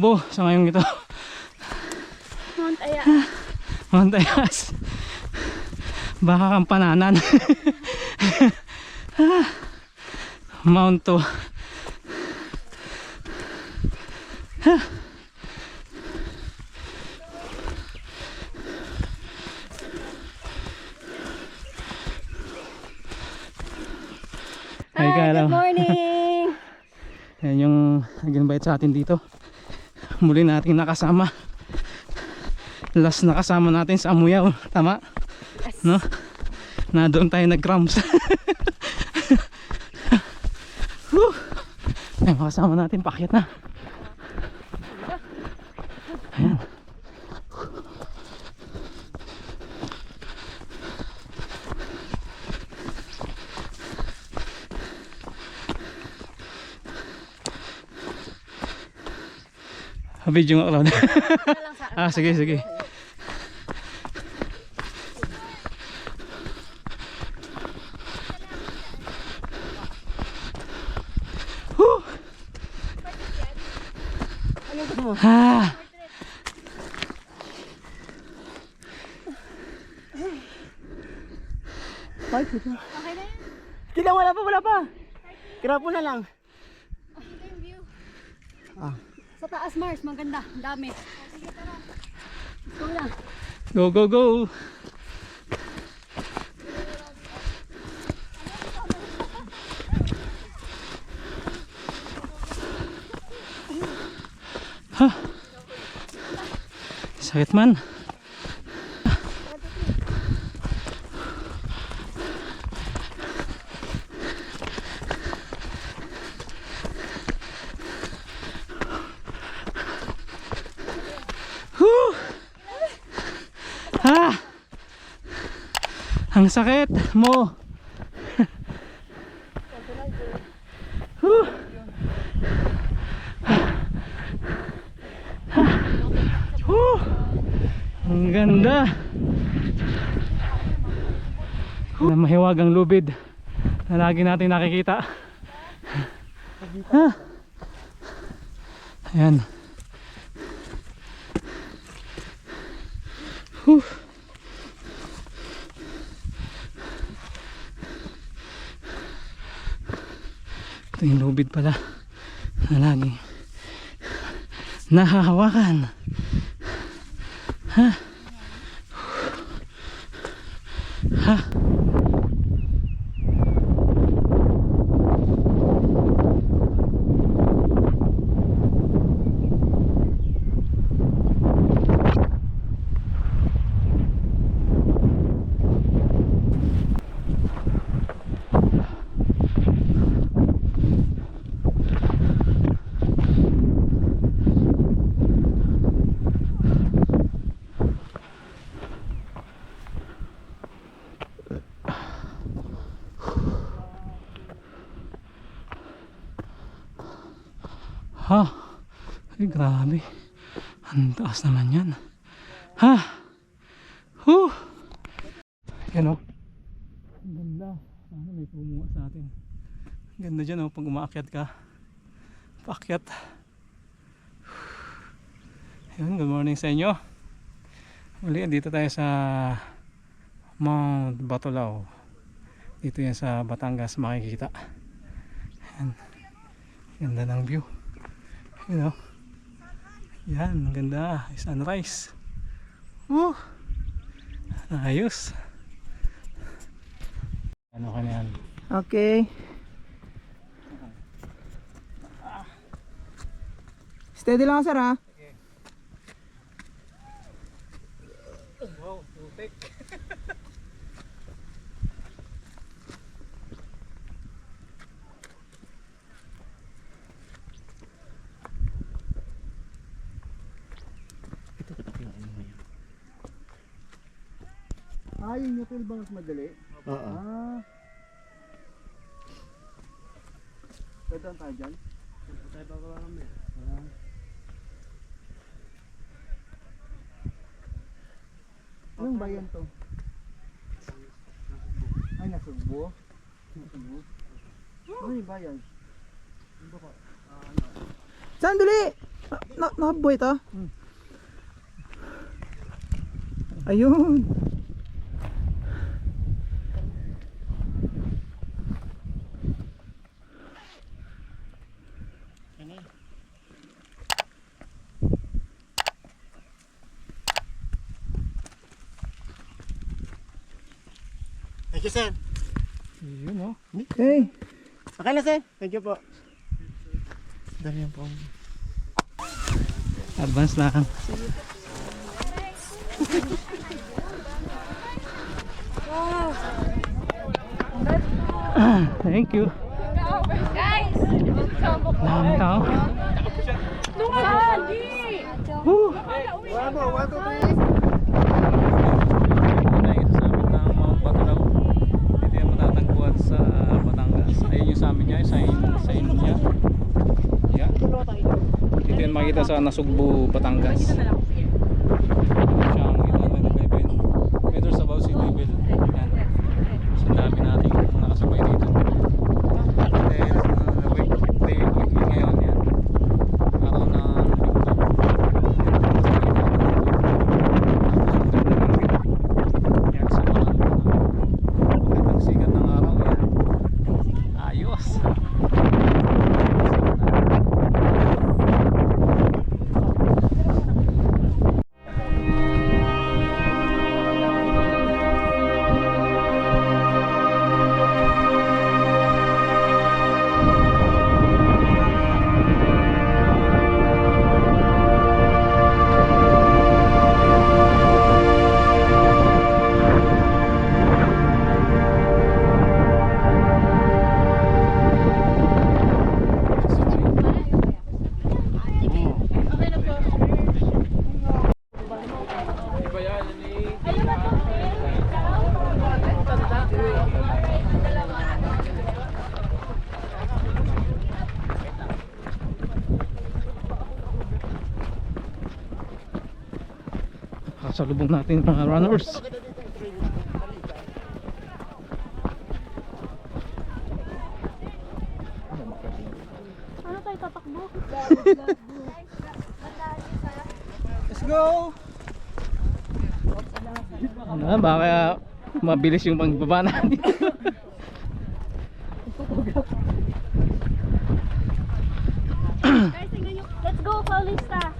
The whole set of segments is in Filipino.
takbo sa ngayong ito. Mount Aya. Mount Ayas. Baka kang pananan. Mount to. Hi, good morning. Yan yung nag-invite sa atin dito. Muli nating nakasama. Last nakasama natin sa Amuyaw. Tama? Yes. No? Na doon tayo nag-cramps. Whew. Ay, makasama natin. Pakyat na. Ayan. Video nga sa ah, sige, sige. Mo? Ah. Okay na yan. Sige lang, wala pa, wala pa. Grapo na lang. Ito yung view. Ah. Sa taas Mars, maganda. Dami. Go lang. Go, go, go. Ha. Sakit man. Ang sakit mo. Ang ganda. Na mahiwagang lubid na lagi natin nakikita. Ha? Ayan. Lubid pala na lagi nahahawakan. Ha? Ha? Ha? Ay, grabe. Ang taas naman yan. Ha? Huh! Yan o. Ang ganda. Sana may pumuha sa atin. Ang ganda dyan o, pag umaakyat ka. Paakyat. Yun, good morning sa inyo. Uli, dito tayo sa Mount Batulao. Dito yan sa Batangas makikita. Yan. Ganda ng view. You know. Yan, ang ganda. Sunrise. Woo! Ayos. Ano ka na yan? Okay. Steady lang sir ha. Wow, putik. Ah, yung hotel ba mas madali? Oo. Ah. Pwede tayo dyan? Tayo pa ba kami? Ah. Anong bayan to? Ay, nasugbo. Nasugbo. Ano yung bayan? Sandali! Na, nakabuhay ito? Ayun. na sir. Thank you po. Dali yan po. Advance na kang. Thank you. Guys! Lang tao. Tungan! Woo! Wala mo, 1, Makita sa Nasugbu, Batangas. Kasalubong natin yung mga runners. Ano tayo tatakbo? Let's go! Ano, baka mabilis yung pagbaba natin. Guys, tingnan nyo. Let's go, Paulista!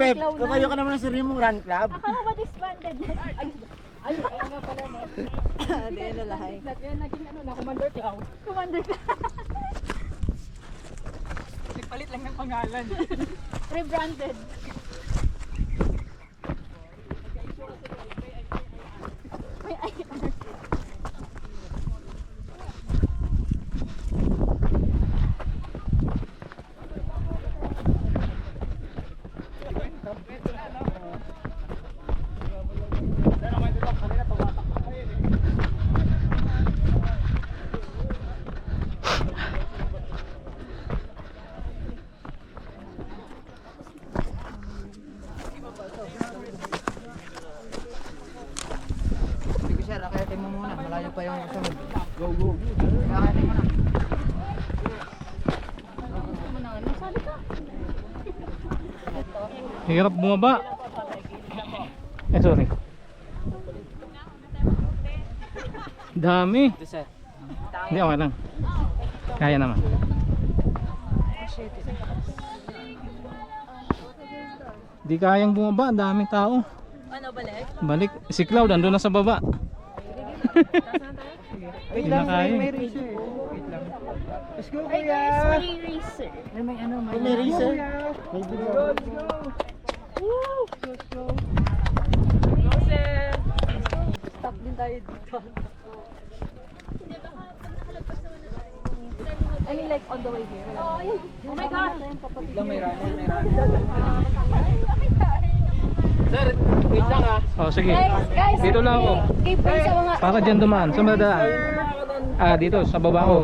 Ako Ano, na. Kakayo ka naman ng sarili mong run club. Akala ba disbanded? Ay, ay, ay, nga pala no. Hindi na lahay. Naging, naging ano na, Commander Clow. Commander Clow. Nagpalit lang ng pangalan. Rebranded. May ay, Sige sir, akayatin mo muna. Malayo pa yung kasunod. Go, go. Akayatin mo na. ano, sabi ka? Hirap bumaba. Eh, sorry. Dami. Hindi, okay lang. Kaya naman. Di kayang bumaba, ang daming tao. Ano, balik? Balik, si Cloud andun na sa baba. Wait Hindi na lang, kaya. may, may racer. Wait lang. Let's go, kuya! guys, may racer. May, ano, may, May racer. May video. Let's go! Woo! Let's go. Stop din tayo dito. I mean like on the way here. Oh, oh my God! Lang may runner, may runner. Sir, wait lang ah. Oh, sige. Guys, guys! Dito lang ako. Give way sa mga... Para dyan dumaan. Sa madaan. Ah, dito, sa baba ko.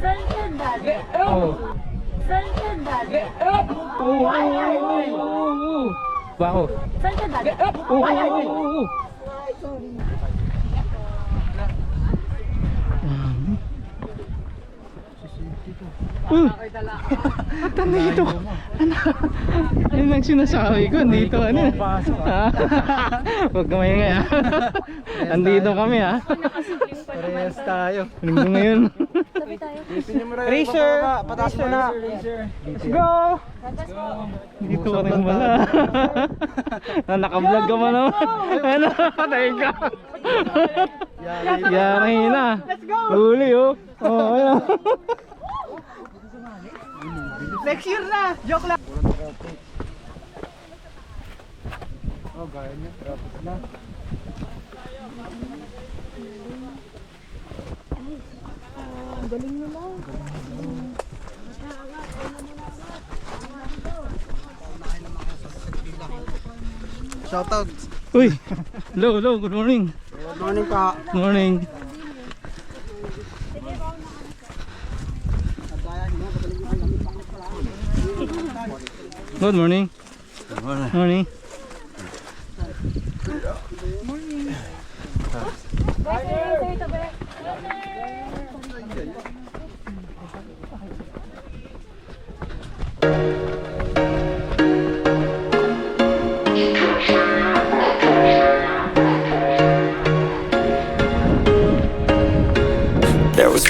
Sunset Daddy. Oh. Sunset Daddy. Oo, Oo, oo, oo. Bako. Saan ka dali? Oo, oo, oo. Uh, at ano ito? Ano? Ano lang sinasabi ko? Andito ano? Ha? Huwag ka maingay ha? Andito kami ha? Parehas tayo. Ano ngayon? Racer! Pataas mo na! Let's go! Dito ka rin pala. Na naka-vlog ka man oh. Ano? Patay ka. Yari na. Huli oh. Oh, ayun. Next year na! Joke lang! Oh, gaya niya. Rapid na. Shoutout! Uy. Hello, hello. Good morning. Good morning pa! Good morning. Good morning. Good morning. Morning.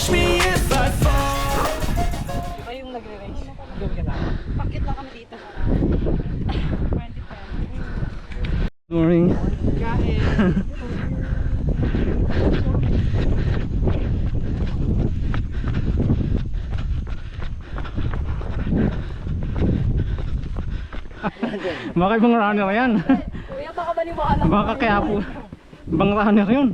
catch me if I fall Good morning. Baka ibang runner yan. Kuya, baka maniwala mo. Baka kaya po. Ibang runner yun.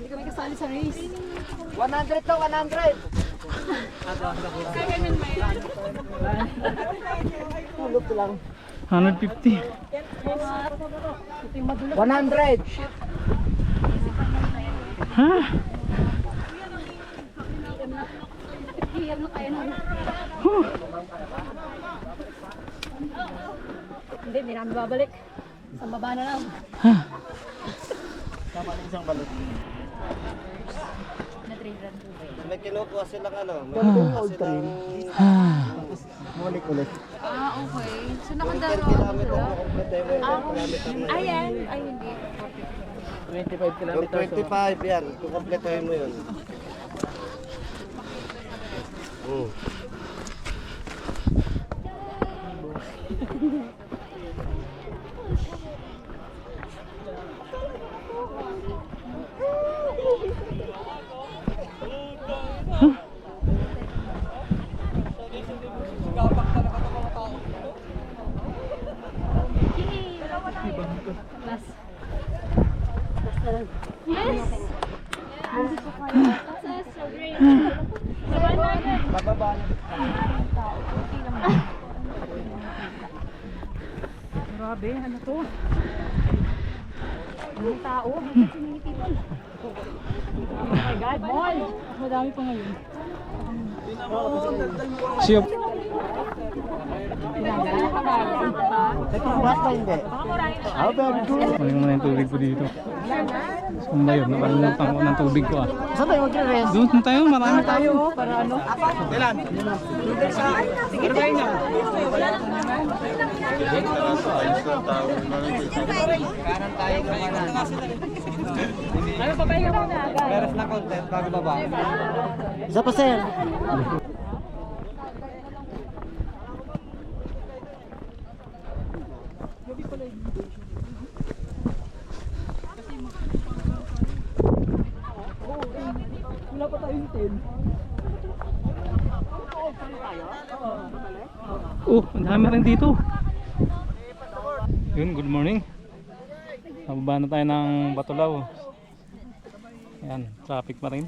Hindi kami kasali sa race. 100 to, 100! Tulog lang. 150. 100! Ha? Huh. Hindi, hindi namin babalik. Sa baba na lang. isang balot. Na-trade May kinukuha silang ano, may kinukuha silang mulik ulit. Ah, okay. So 10 nakadaro kilometer na complete mo yung 10 kilometer na yun. Ayan. Ay, hindi. Yung 25 yan, kung kompletuhin mo yun. Mm. Last. Last na lang. Yes! Success! So great! Bababa na. Grabe, ano to? Ang tao, hanggang so many people. Oh my God, mall! Mas madami pa ngayon. Siya. Nagpapabas pa hindi? Ah, very good. Kunin ko muna yung tubig ko dito. Saan ba yun? Nakalimutan ko ng tubig ko ah. Saan tayo mag-rest? Doon tayo, marami tayo. Para ano? Kanan tayo kamanan. Ano, papahinga muna. Meron na content bago baba. Isa pa, sir. Oh, ang dami rin dito. Yun, good morning. Nababa na tayo ng Batulaw. Yan, traffic pa rin.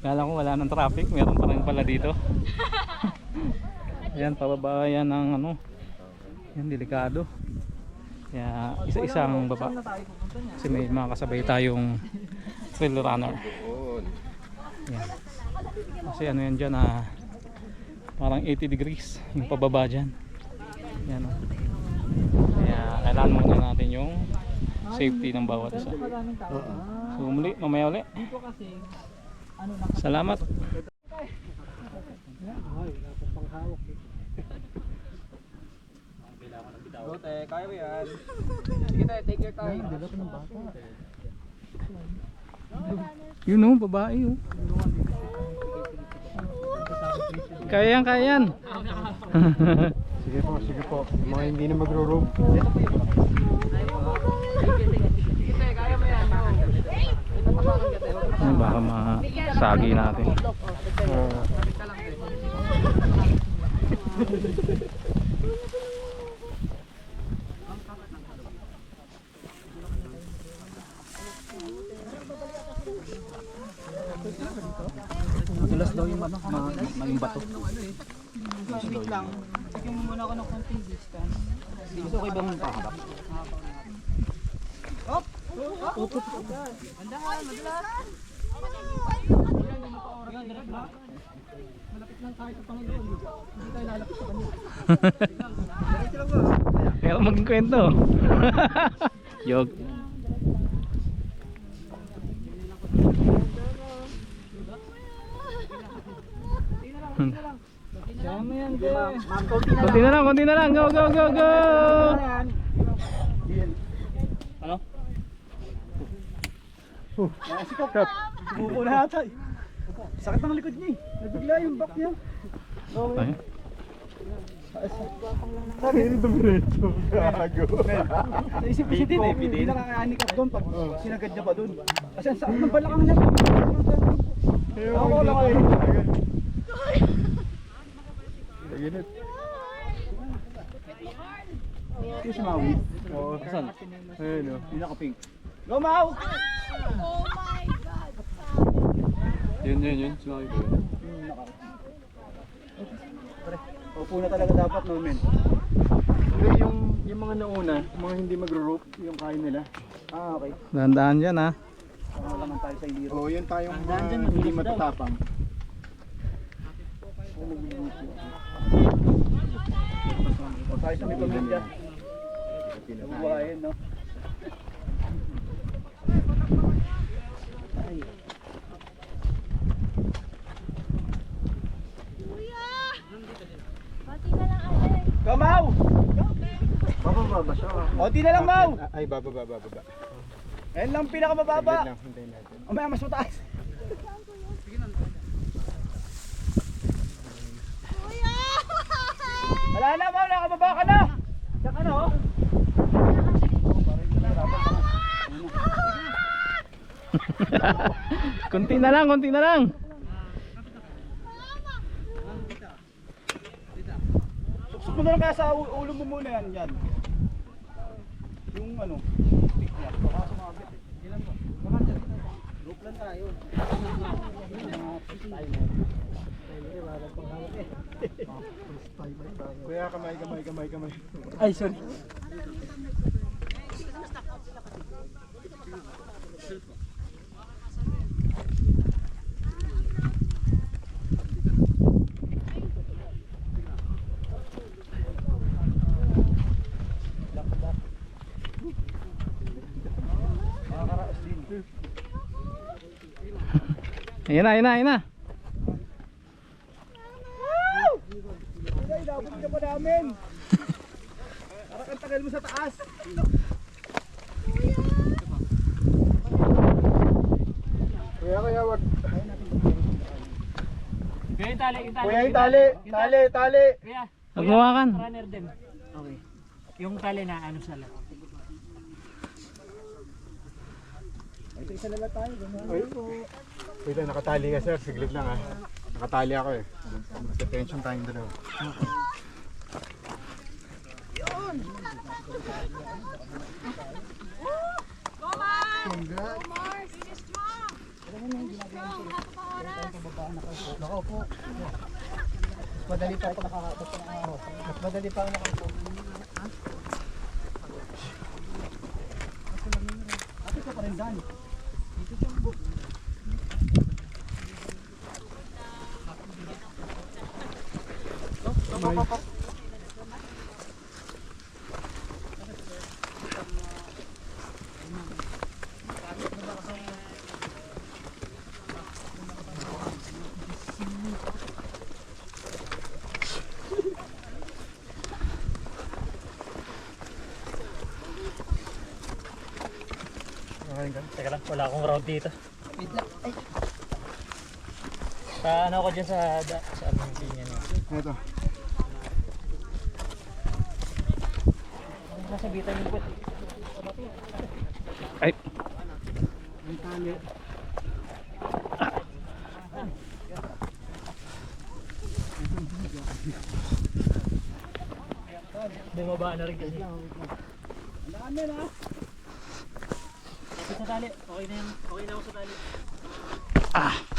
Kala ko wala ng traffic, meron pa rin pala dito. Ayan, pababa yan ng ano. Yan, delikado. Kaya isa-isang baba. Kasi may mga kasabay tayong trail runner. Yan. Kasi ano yan dyan ah, parang 80 degrees yung pababa dyan. Yan oh. Kaya kailangan muna natin yung safety ng bawat isa. So muli, mamaya uli. Salamat. Bote, kaya mo yan. Sige tayo, take your time. Yun oh, babae oh. Kaya yan, kaya yan. Sige po, sige po. Mga hindi na magro-rope. Baka masagi natin. Madulas daw yung ano, ma- maging bato. Wait lang. Bigyan mo muna ako ng konting distance. Gusto ko ibang pahabak. Pero maging kwento. Yog. Kunti na lang, kunti na lang. Go, go, go, go. Sumuko na yata eh. Sakit ng likod niya eh. Nabigla yung back niya. Ay. Sabi ni Dumiretso. Gago. Naisip ko si Tin eh. Hindi nakaka-handicap doon pag sinagad niya pa doon. Kasi ang sakit ng balakang niya. Ako lang kayo. Ginit. Yung si Maui. Oo. Saan? Ayun o. Yung naka-pink. Go Mau! Yun, yun, yun. Sumabi ko yun. Yung Upo na talaga dapat no men. Hindi, yung, yung mga nauna, mga hindi magro-rope, yung kaya nila. Ah okay. Dahan-dahan dyan ha. Wala naman tayo sa iliro. Oo, yun tayong mga hindi matatapang. O tayo sa may pamilya. Buhayin no. Go Mau! Bababa ba siya? Konti na lang Mau! Ay, bababa, bababa. Yan lang pinakamababa. Wait lang, hintayin natin. Umaya mas mataas. Wala na, Mau, nakababa ka na. Diyan ka na, oh. Kunti na lang, kunti na lang. Mo na lang kaya sa ulo mo muna yan, yan. Yung ano, stick niya. Baka sumabit eh. Ilan ba? Baka dyan. Group lang tayo. Kuya, kamay, kamay, kamay, kamay. Ay, sorry. Ayan na, ayan na, ayan na. Ay, dapat ka pa namin. Parang ang tagal mo sa taas. Kuya, kuya, wag. Kaya yung tali, yung tali. Kuya, yung tali. Tali, tali. Kaya, Magmawakan. runner din. Okay. Yung tali na ano sa lahat. Wait lang, nakatali ka sir. Siglit lang ah. Nakatali ako eh. Mag-detention tayong dalawa. Madali pa ako nakakapot ng araw. Mas madali pa ako nakakapot. Ate ka pa rin Dan. Teka lang, wala akong route dito. Wait lang. Ay. Sa ano ako dyan sa, da, sa ano yung pinya niya. Ito. Nasa bitan yung puwet. Ay. Bumaba na rin kasi. Dami na. Okay na yan. Okay na ako sa tali. Go,